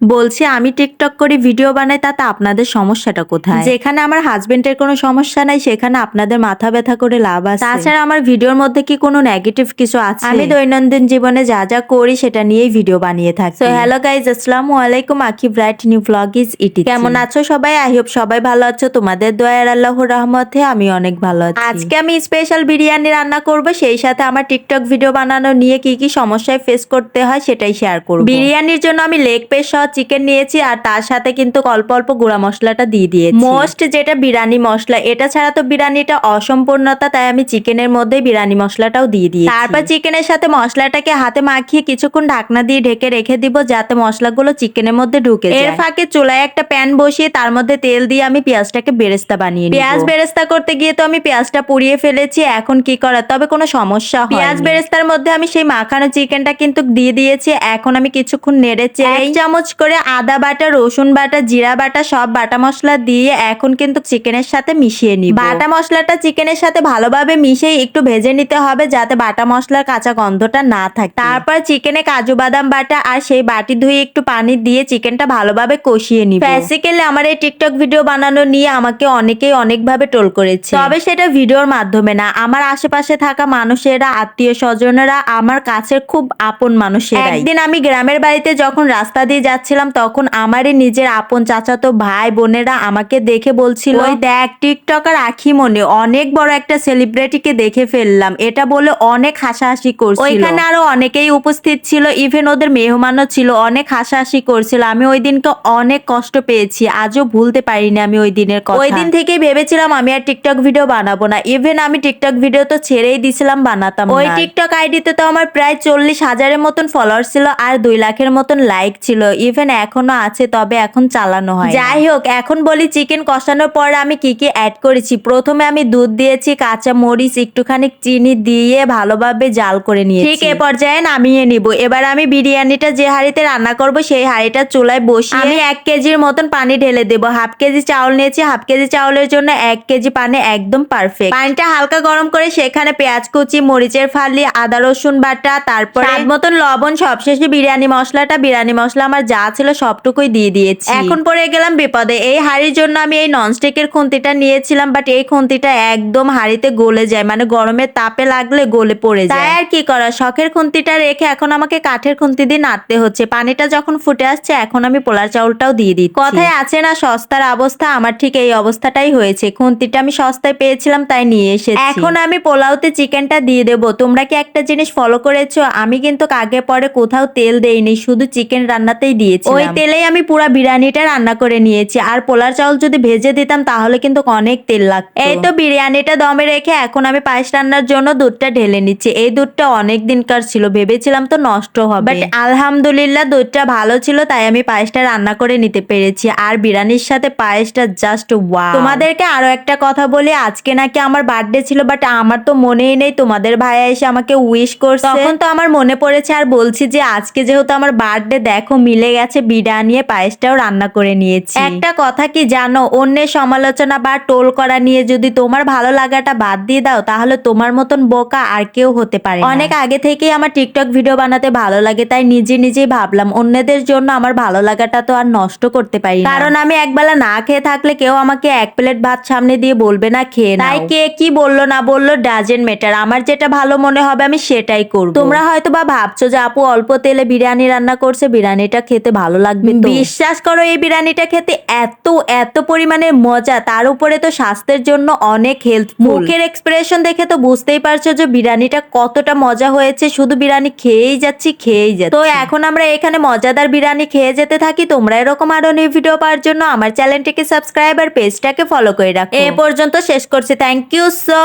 বলছি আমি টিকটক করে ভিডিও বানাই তাতে আপনাদের সমস্যাটা কোথায়? যেখানে আমার হাজবেন্ডের কোনো সমস্যা নাই সেখানে আপনাদের মাথা ব্যথা করে লাভ আছে। তাছাড়া আমার ভিডিওর মধ্যে কি কোনো নেগেটিভ কিছু আছে? আমি দৈনন্দিন জীবনে যা যা করি সেটা নিয়েই ভিডিও বানিয়ে থাকি। তো হ্যালো গাইজ আসসালামু আলাইকুম আকি ব্রাইট নিউ ব্লগ ইজ ইটি কেমন আছো সবাই? আই হোপ সবাই ভালো আছো। তোমাদের দয়ার আল্লাহর রহমতে আমি অনেক ভালো আছি। আজকে আমি স্পেশাল বিরিয়ানি রান্না করব সেই সাথে আমার টিকটক ভিডিও বানানো নিয়ে কি কি সমস্যায় ফেস করতে হয় সেটাই শেয়ার করব। বিরিয়ানির জন্য আমি লেগ পিস সহ চিকেন নিয়েছি আর তার সাথে কিন্তু অল্প অল্প গুঁড়া মশলাটা দিয়ে দিয়েছি। মোস্ট যেটা বিরিয়ানি মশলা এটা ছাড়া তো বিরিয়ানিটা অসম্পূর্ণতা তাই আমি চিকেনের মধ্যে বিরিয়ানি মশলাটাও দিয়ে দিই তারপর চিকেনের সাথে মশলাটাকে হাতে মাখিয়ে কিছুক্ষণ ঢাকনা দিয়ে ঢেকে রেখে দিব যাতে মশলাগুলো চিকেনের মধ্যে ঢুকে এর ফাঁকে চুলায় একটা প্যান বসিয়ে তার মধ্যে তেল দিয়ে আমি পেঁয়াজটাকে বেরেস্তা বানিয়ে পেঁয়াজ বেরেস্তা করতে গিয়ে তো আমি পেঁয়াজটা পুড়িয়ে ফেলেছি এখন কি করার তবে কোনো সমস্যা হয় পেঁয়াজ বেরেস্তার মধ্যে আমি সেই মাখানো চিকেনটা কিন্তু দিয়ে দিয়েছি এখন আমি কিছুক্ষণ নেড়েছে এক চামচ করে আদা বাটা, রসুন বাটা, জিরা বাটা, সব বাটা মশলা দিয়ে এখন কিন্তু চিকেনের সাথে মিশিয়ে নিব। বাটা মশলাটা চিকেনের সাথে ভালোভাবে মিশিয়ে একটু ভেজে নিতে হবে যাতে বাটা মশলার কাঁচা গন্ধটা না থাকে। তারপর চিকেনে কাজু বাদাম বাটা আর সেই বাটি ধুয়ে একটু পানি দিয়ে চিকেনটা ভালোভাবে কষিয়ে নিব। বেসিক্যালি আমার এই টিকটক ভিডিও বানানো নিয়ে আমাকে অনেকেই অনেকভাবে টোল করেছে। তবে সেটা ভিডিওর মাধ্যমে না, আমার আশেপাশে থাকা মানুষেরা, আত্মীয় স্বজনেরা, আমার কাছের খুব আপন মানুষেরা একদিন আমি গ্রামের বাড়িতে যখন রাস্তা দিয়ে যাচ্ছিলাম তখন আমারই নিজের আপন চাচাতো ভাই বোনেরা আমাকে দেখে বলছিল ওই দেখ টিকটকার আখি মনে অনেক বড় একটা সেলিব্রিটিকে দেখে ফেললাম। এটা বলে অনেক হাসাহাসি করছিল। ওইখানে আরও অনেকেই উপস্থিত ছিল ইভেন ওদের মেহমানও ছিল অনেক হাসাহাসি করছিল। আমি ওই দিনকে অনেক কষ্ট পেয়েছি আজও ভুলতে পারিনি আমি ওই দিনের কথা। ওই দিন থেকেই ভেবেছিলাম আমি আর টিকটক ভিডিও বানাবো না। ইভেন আমি টিকটক ভিডিও তো ছেড়েই দিছিলাম বানাতাম ওই টিকটক আইডিতে তো আমার প্রায় চল্লিশ হাজারের মতন ফলোয়ার ছিল আর দুই লাখের মতন লাইক ছিল। ইভেন এখনও আছে তবে এখন চালানো হয় যাই হোক এখন বলি চিকেন কষানোর পর আমি কি কি অ্যাড করেছি। প্রথমে আমি দুধ দিয়েছি কাঁচা মরিচ একটুখানি চিনি দিয়ে ভালোভাবে জাল করে নিয়েছি। ঠিক এ পর্যায়ে নামিয়ে নিব। এবার আমি বিরিয়ানিটা যে হাঁড়িতে রান্না করব সেই হাঁড়িটা চুলায় বসিয়ে আমি এক কেজির মতন পানি ঢেলে দেবো। হাফ কেজি চাউল নিয়েছি। হাফ কেজি চাউলের জন্য এক কেজি পানি একদম পারফেক্ট পানিটা হালকা গরম করে সেখানে পেঁয়াজ কুচি মরিচের ফালি আদা রসুন বাটা তারপর মতন লবণ সবশেষে বিরিয়ানি মশলাটা। বিরিয়ানি মশলা আমার যা ছিল সবটুকুই দিয়ে দিয়েছি। এখন পরে গেলাম বিপদে। এই হাঁড়ির জন্য আমি এই ননস্টিকের খুন্তিটা নিয়েছিলাম বাট এই খুন্তিটা একদম হাঁড়িতে গলে যায় মানে গরমের তাপে লাগলে গলে পড়ে যায়। তাই আর কি করা শখের খুন্তিটা রেখে এখন আমাকে কাঠের খুন্তি দিয়ে নাড়তে হচ্ছে। পানিটা যখন ফুটে আসছে এখন আমি পোলার চাউলটাও দিয়ে দিই কথায় আছে না সস্তার অবস্থা আমার ঠিক এই অবস্থাটাই হয়েছে। খুন্তিটা আমি সস্তায় পেয়েছিলাম তাই নিয়ে এসেছি। এখন আমি পোলাওতে চিকেনটা দিয়ে দেবো। তোমরা কি একটা জিনিস ফলো করেছ? আমি কিন্তু আগে পরে কোথাও তেল দেইনি শুধু চিকেন রান্নাতেই দিয়েছি ওই তেলেই আমি পুরো বিরিয়ানিটা রান্না করে নিয়েছি। আর পোলার চাউল যদি ভেজে দিতাম তাহলে কিন্তু অনেক তেল লাগতো। এই তো বিরিয়ানিটা দমে রেখে এখন আমি পায়েস রান্নার জন্য দুধটা ঢেলে নিচ্ছি। এই দুধটা অনেক দিনকার ছিল ভেবেছিলাম তো নষ্ট হবে। বাট আলহামদুলিল্লাহ দুধটা ভালো ছিল তাই আমি পায়েসটা রান্না করে নিতে পেরেছি। আর বিরিয়ানির সাথে পায়েসটা জাস্ট ওয়াও তোমাদেরকে আরও একটা কথা বলি আজকে নাকি আমার বার্থডে ছিল বাট আমার তো মনেই নেই। তোমাদের ভাইয়া এসে আমাকে উইশ করছে। তখন তো আমার মনে পড়েছে আর বলছি যে আজকে যেহেতু আমার বার্থডে দেখো মিলে গেছে বিরিয়ানি পায়েসটাও রান্না করে নিয়েছি। একটা কথা কি জানো? অন্যের সমালোচনা বা টোল করা নিয়ে যদি তোমার ভালো লাগাটা বাদ দিয়ে দাও তাহলে তোমার মতন বোকা আর কেউ হতে পারে অনেক আগে থেকেই আমার টিকটক ভিডিও বানাতে ভালো লাগে তাই নিজে নিজেই ভাবলাম অন্যদের জন্য আমার ভালো লাগাটা তো আর নষ্ট করতে পারি কারণ আমি একবেলা না খেয়ে থাকলে কেউ আমাকে এক প্লেট ভাত সামনে দিয়ে বলবে না খেয়ে তাই কে কি বলল না বলল ডাজেন্ট মেটার আমার যেটা ভালো মনে হবে আমি সেটাই করব। তোমরা হয়তো বা ভাবছ যে আপু অল্প তেলে বিরিয়ানি রান্না করছে বিরিয়ানিটা খেতে ভালো লাগবে বিশ্বাস করো এই বিরিয়ানিটা খেতে এত এত পরিমাণে মজা। তার উপরে তো স্বাস্থ্যের জন্য অনেক হেলথ মুখের এক্সপ্রেশন দেখে তো বুঝতেই পারছ যে বিরিয়ানিটা কতটা মজা হয়েছে। শুধু বিরিয়ানি খেয়েই যাচ্ছি খেয়েই যাচ্ছি। তো এখন আমরা এখানে মজাদার বিরিয়ানি খেয়ে যেতে থাকি। তোমরা এরকম আরও নিউ ভিডিও পাওয়ার জন্য আমার চ্যানেলটিকে সাবস্ক্রাইব আর পেজটাকে ফলো করে রাখো। এ পর্যন্ত শেষ করছি। থ্যাংক ইউ সো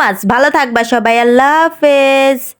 মাচ ভালো থাকবা সবাই। আল্লাহ হাফেজ।